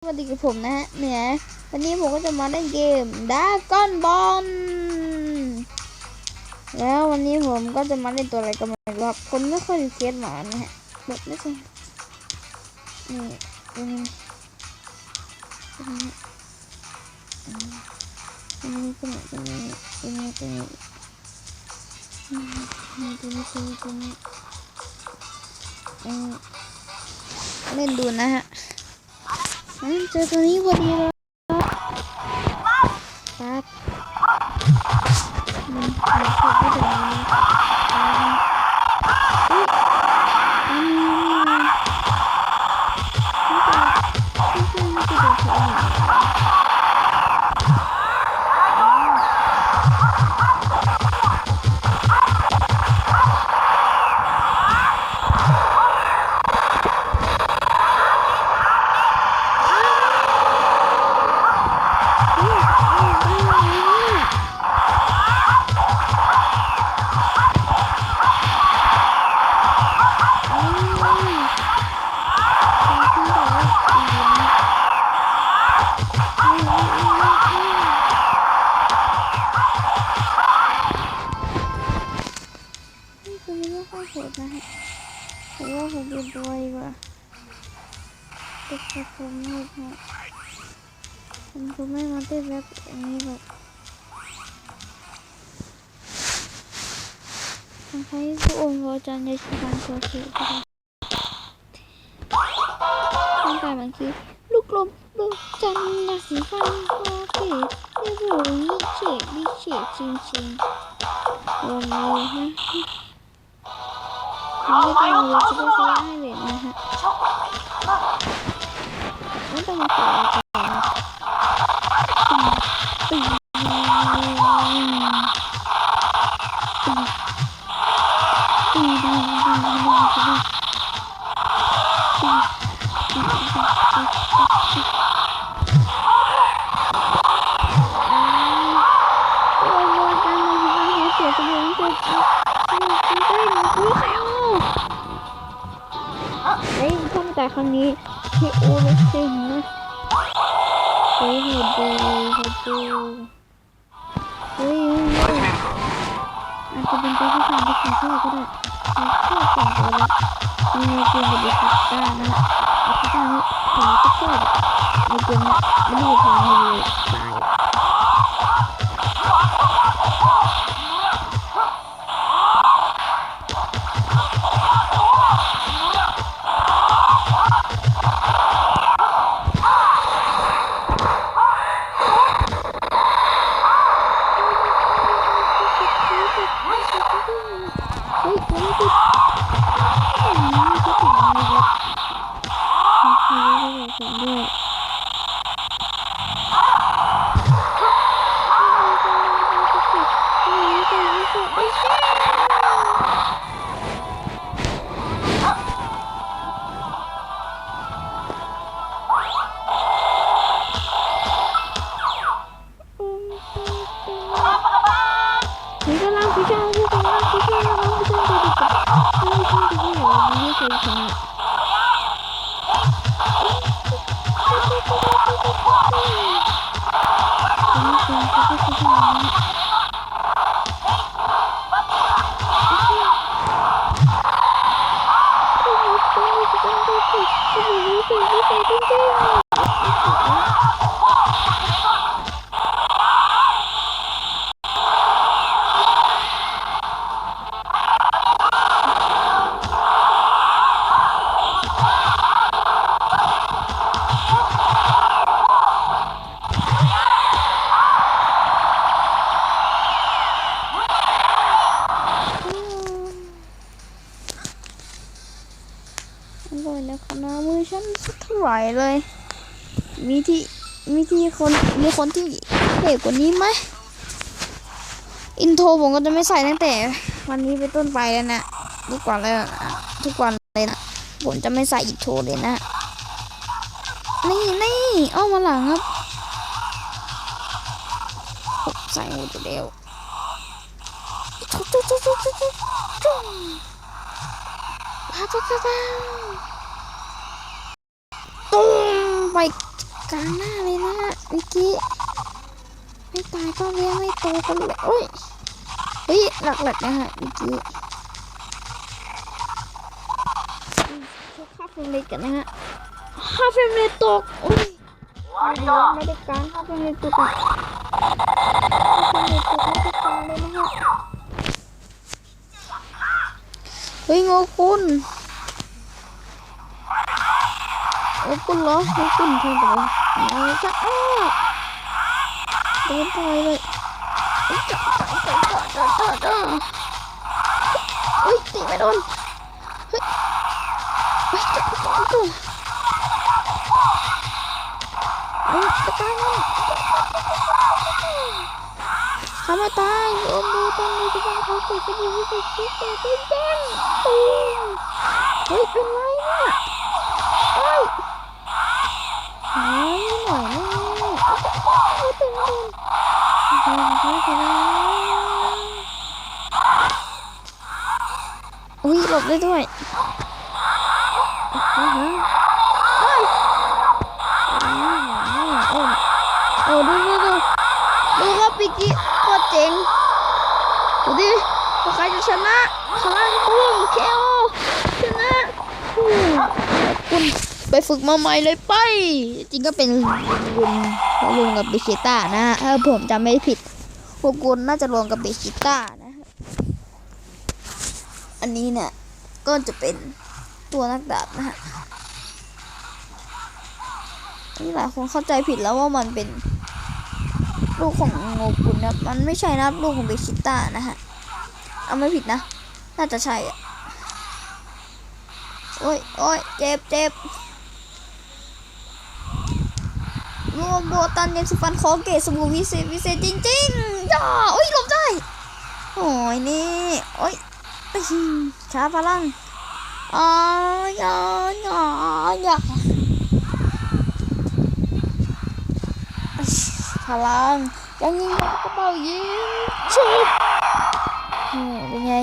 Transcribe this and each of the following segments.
สวัสดีกับผมนะฮะเนี่ยวันนี้ผมก็จะมาเล่นเกมดาก้อนบอลแล้ววันนี้ผมก็จะมาเล่นตัวอะไรก็ไม่รู้ครับคนไม่ค่อยเควสต์มานะฮะแบบไม่ใช่นี่ตัวนี้ตัวนี้ตัวนี้ตัวนี้ตัวนี้ตัวนี้ตัวนี้ตัวนี้ตัวนี้ตัวนี้เล่นดูนะฮะ 嗯，这是你我的了。啊。嗯，你可不得了。嗯。嗯。那个，就是那个小朋友。啊。 ผมว่าผมดูตัวดีกว่าตัวผมไม่พอผมคงไม่มาเต้นแบบอย่างนี้หรอกทางใช้พระองค์พระจันทร์ในชาญตัวเขียวก็ได้ร่างกายบางทีลูกลมลูกจันทร์นาสีฟันคอเกตเรียบร้อยเฉียดดิเฉียดจริงจริงๆลงเลยนะ มันก็จะมีซูเปอร์ซีาใเลยนะฮะมันจะมาต่อตีตีตีตีตีตี ครั้งนี้ที่โอ้ยเจ๋งนะเฮ้ยดูหัวดูเฮ้ยเฮ้ยอาจจะเป็นตัวที่สามที่ผมชอบก็ได้ผมชอบสองตัวแล้วมีเกมกับดิคิต้านะดิคิต้านี่ผมก็ชอบในเกมนี้ไม่ได้ทำให้ตาย สักเท่าไหร่เลย มีที่มีที่คนมีคนที่เด็กกว่านี้ไหมอินโทรผมก็จะไม่ใส่ตั้งแต่ วันนี้เป็นต้นไปแล้วนะทุกวันเลยนะทุกวันเลยนะผมจะไม่ใส่อินโทรเลยนะ นี่นี่เอมาหลังครับใส่หมดแล้วทุกทุกทุกทุกทุกทุกทุกว้าวว้าวว้าวตุ้ม ไปกลางหน้าเลยนะฮะเมื่อกี้ไม่ตายก็เลี้ยงไม่โตกันเลยโอ้ยเฮ้ยหลักๆนะฮะเมื่อกี้าเฟรมเรทกันนะฮะค่าเฟรมเรทตกโอ้ยไม่ได้การค่าเฟรมเรทตกอะค่าเฟรมเรทตกไม่ได้การเลยนะฮะเฮ้ยโงคุณโง คุณเหรอโงคุณทำอะไรเอาจะอ้าโดนต่อยเลยเอ้ยจ่อจ่อจ่อจ่อจ่อจ่อเฮ้ยตีไม่โดนเฮ้ยเฮ้ยจ่อจ่อจ่อเฮ้ยจะตายมันทำไมตายโอ้โหตอนนี้จะต้องเขาเกิดจะอยู่ที่สุดที่เกิดที่แจ้งตูมเฮ้ยเป็นไรเนี่ยเฮ้ย หายหน่อยนึงโอ้ยตึงตึงตึงตึงตึงอุ้ยหลบได้ด้วยอ่าฮะเฮ้ยอ่าโอ้โอ้ดูดูดูดูครับปิกิโคตรเจ๋งดูดิใครจะชนะพลังปุ้งเคโอชนะอืมขอบคุณ ไปฝึกมาใหม่เลยไป จริงก็เป็นลุงลุงกับเบชิต้านะถ้าผมจำไม่ผิดพวกกุลน่าจะรวมกับเบชิต้านะอันนี้เนี่ยก็จะเป็นตัวนักดาบนะฮะนี่หลายคนเข้าใจผิดแล้วว่ามันเป็นลูกของโงกุลนะมันไม่ใช่นะลูกของเบชิต้านะฮะเอาไม่ผิดนะ น่าจะใช่อะโอ้ยโอ้ยเจ็บเจ็บ รวมโบตันเนมสุฟันคอเกตสบู่วิเศษวิเศษจริงๆย่าโอ้ยหลบได้โอ้ยนี่โอ้ยช้าพลังอ๋อย่าย่าย่าพลังยังยิงยับกระเป๋ายิงชุบเป็นไง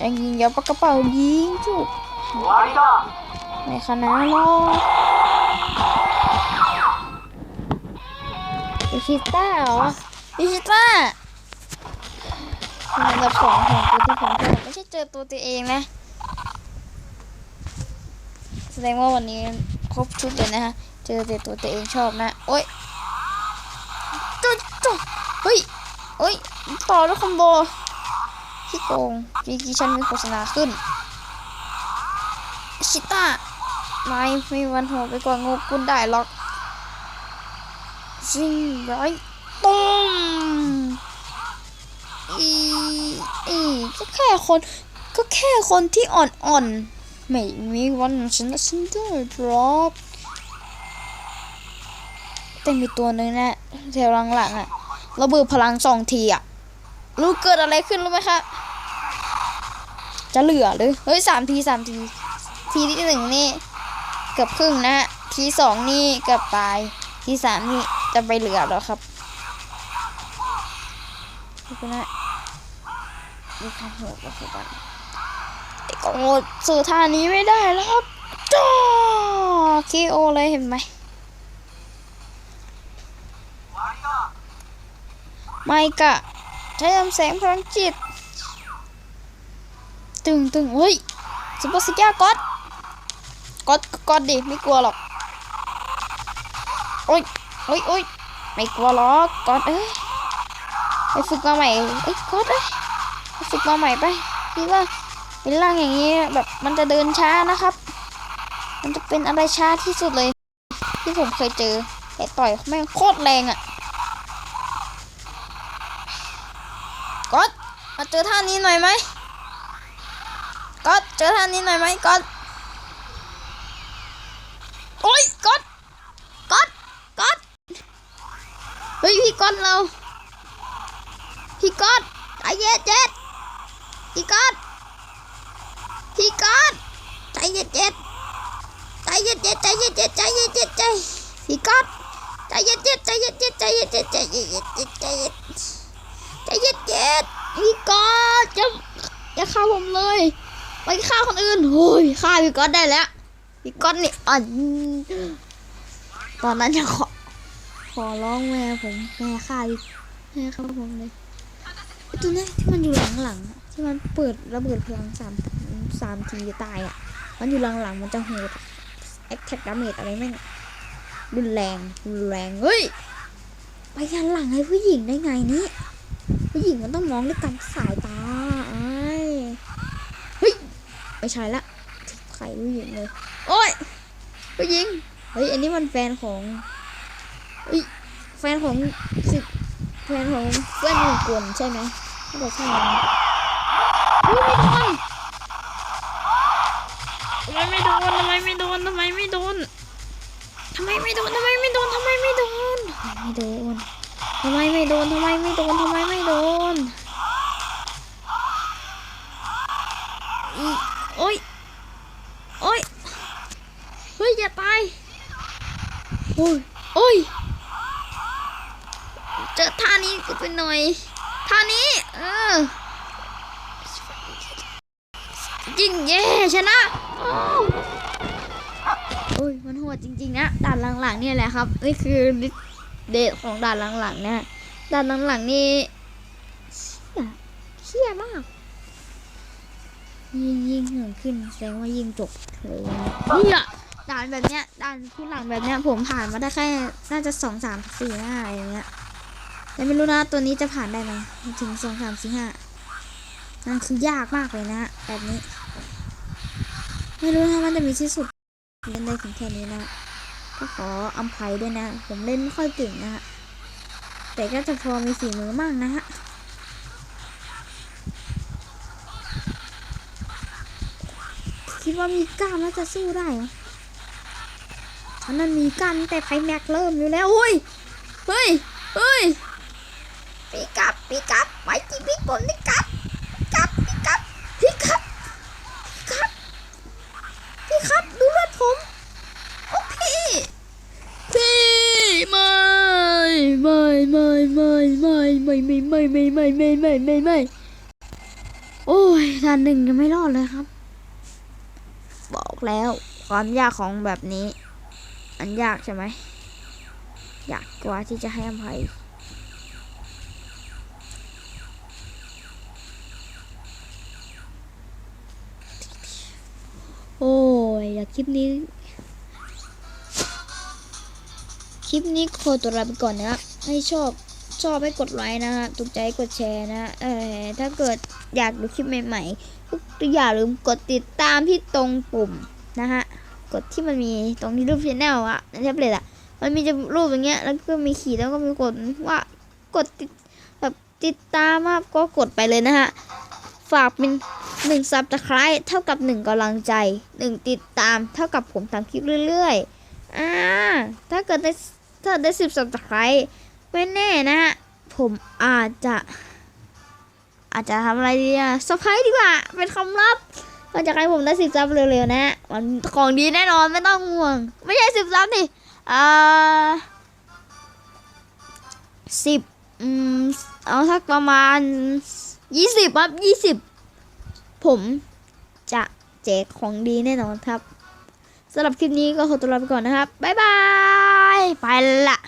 ยังยิงยับกระเป๋ายิงชุบไม่คณะหรอก อิชิต้าเหรออิชิต้าอันดับสองของตัวที่ผมชอบไม่ใช่เจอตัวตัวเองนะแสดงว่าวันนี้ครบชุดเลยนะฮะ เจอแต่ตัวตัวเองชอบนะ โอ๊ยจุดจุดเฮ้ยเฮ้ย ต่อแล้วคอมโบที่โกงเมื่อกี้ฉันมีโฆษณาขึ้น ชิต้าไม่ไม่มีวันโหดไปกว่างบกุลได้หรอก สิ่งร้อยตุ้มอีอีก็แค่คน ก็แค่คนที่อ่อนๆ ไม่มีวันชนะฉันได้หรอกแต่มีตัวหนึงนะแถวหลังๆอะระเบิดพลังสองทีอะรู้เกิดอะไรขึ้นรู้ไหมคะ จะเหลือหรือ เฮ้ยสามทีสามที ทีที่หนึ่งนี่เกือบครึ่งนะฮะ ทีสองนี่เกือบตาย ทีสามนี่ จะไปเหลือแล้วครับดูนะดูความโหดของมันไอ้กองโหดสื่อท่านี้ไม่ได้แล้วครับจ้าคีโอเลยเห็นไหมไม่กะใช้ลำแสงพลังจิต ตึงตึงเฮ้ยซุปเปอร์สกิลก๊อตก๊อตก๊อตดิ ไม่กลัวหรอก โอ้ย โอ้ยโอ้ยไม่กลัวหรอกก๊อตเอ้ยไปฝึกมาใหม่เอ้ยก๊อตเอ้ยไปฝึกมาใหม่ไปคิดว่าเป็นร่างอย่างนี้แบบมันจะเดินช้านะครับ มันจะเป็นอะไรช้าที่สุดเลย ที่ผมเคยเจอแต่ต่อยแม่งโคตรแรงอะก๊อตมาเจอท่านี้หน่อยไหมก๊อตเจอท่านี้หน่อยไหมก๊อตโอ้ยก๊อตก๊อตก๊อตเฮ้ยพี่ก๊อตเรา พี่ก๊อตใจเย็นเจ็ดพี่ก๊อตพี่ก๊อตใจเย็นเจ็ดใจเย็นเจ็ดใจเย็นเจ็ดใจเย็นเจ็ดใจพี่ก๊อตใจเย็นเจ็ดใจเย็นเจ็ดใจเย็นเจ็ดใจเย็นเจ็ดใจเย็นใจเย็นเย็นพี่ก๊อตจะอย่าฆ่าผมเลย ไปฆ่าคนอื่นโอ้ยฆ่าพี่ก๊อตได้แล้วพี่ก๊อตนี่อ่อนตอนนั้นยังขอ อร้องแม่ผมแม่ฆ่าดิแม่ฆ่าผมเลยไอ้ตัวนี้ที่มันอยู่หลังๆอะที่มันเปิดระเบิดพลังสามสามทีตายอะ มันอยู่หลังๆมันจะโหดแอคแท็กดาเมจอะไรแม่งรุนแรงรุนแรงเฮ้ยไปยันหลังให้ผู้หญิงได้ไงนี่ผู้หญิงมันต้องมองด้วยกันสายตาไอ้เฮ้ยไม่ใช่ละไข่ผู้หญิงเลยโอ้ยผู้หญิงเฮ้ยอันนี้มันแฟนของ เฮ้ยแฟนของสิแฟนของเพื่อนหนึ่งคนใช่ไหมน่ใช่นะเฮ้ยไม่โดนทำไมไม่โดนทำไมไม่โดนทำไมไม่โดนทำไมไม่โดนทำไมไม่โดนทำไมไม่โดนทำไมไม่โดนทำไมไม่โดนทำไมไม่โดนโอ้ยโอ้ยเฮ้ยอย่าตายโอ้ยโอ้ยเจอท่านี้ก็ไปหน่อยท่านี้เออจริงเย่ชนะอ้าวโอ้ยมันโหดจริงๆนะด่านหลังๆเนี่ยแหละครับนี่คือเดทของด่านหลังๆเนี่ยด่านหลังๆนี่เชี่ยเชี่ยมากยิงยิงเหินขึ้นแสดงว่ายิงจบเลยเนี่ยด่านแบบเนี้ยด่านที่หลังแบบเนี้ยผมผ่านมาได้แค่น่าจะสองสามสี่ห้าอย่างเงี้ยแต่ไม่รู้นะตัวนี้จะผ่านได้ไหมถึงสองสามสี่ห้ามันคือยากมากเลยนะแบบนี้ ไม่รู้ถ้ามันจะมีที่สุด เล่นได้ถึงแค่นี้นะก็ขออภัยด้วยนะ ผมเล่นไม่ค่อยเก่งนะฮะแต่ก็จะพอมีฝีมือมากนะฮะคิดว่ามีกล้ามแล้วจะสู้ได้เหรอฉันนั้นมีกล้ามตั้งแต่ไพแม็กเริ่มอยู่แล้วอุ้ยเฮ้ยเฮ้ยพี่กับพี่กับไว้ที่พี่ผมนี่ หนึ่งยังไม่รอดเลยครับ บอกแล้วความยากของแบบนี้ อันยากใช่ไหมยากกว่าที่จะให้อภัยโอ้ยเดี๋ยวคลิปนี้ คลิปนี้ขอตัวลาไปก่อนนะครับให้ชอบชอบให้กดไลค์นะฮะถูกใจกดแชร์นะเออถ้าเกิด อยากดูคลิปใหม่ๆก็อย่าลืมกดติดตามที่ตรงปุ่มนะฮะกดที่มันมีตรงที่รูปชแนลอะในแท็บเล็ตอะมันมีจะรูปอย่างเงี้ยแล้วก็มีขีดแล้วก็มีกดว่ากดติดแบบติดตามอะก็กดไปเลยนะฮะฝากเป็นหนึ่งซับตะไคร้เท่ากับหนึ่งกำลังใจหนึ่งติดตามเท่ากับผมทำคลิปเรื่อยๆอ่าถ้าเกิดได้ถ้าได้สิบซับตะไคร้ไม่แน่นะฮะผมอาจจะ อาจจะทำอะไรดีอะสไพรส์ดีกว่า เป็นคำลับ ก็จะให้ผมได้สิบซับเร็วๆนะมันของดีแน่นอนไม่ต้องห่วง ไม่ใช่สิบซับนี่อ่าสิบอืมเอาสักประมาณยี่สิบครับยี่สิบผมจะแจกของดีแน่นอนครับสำหรับคลิปนี้ก็ขอตัวลาไปก่อนนะครับ บ๊ายบาย ไปละ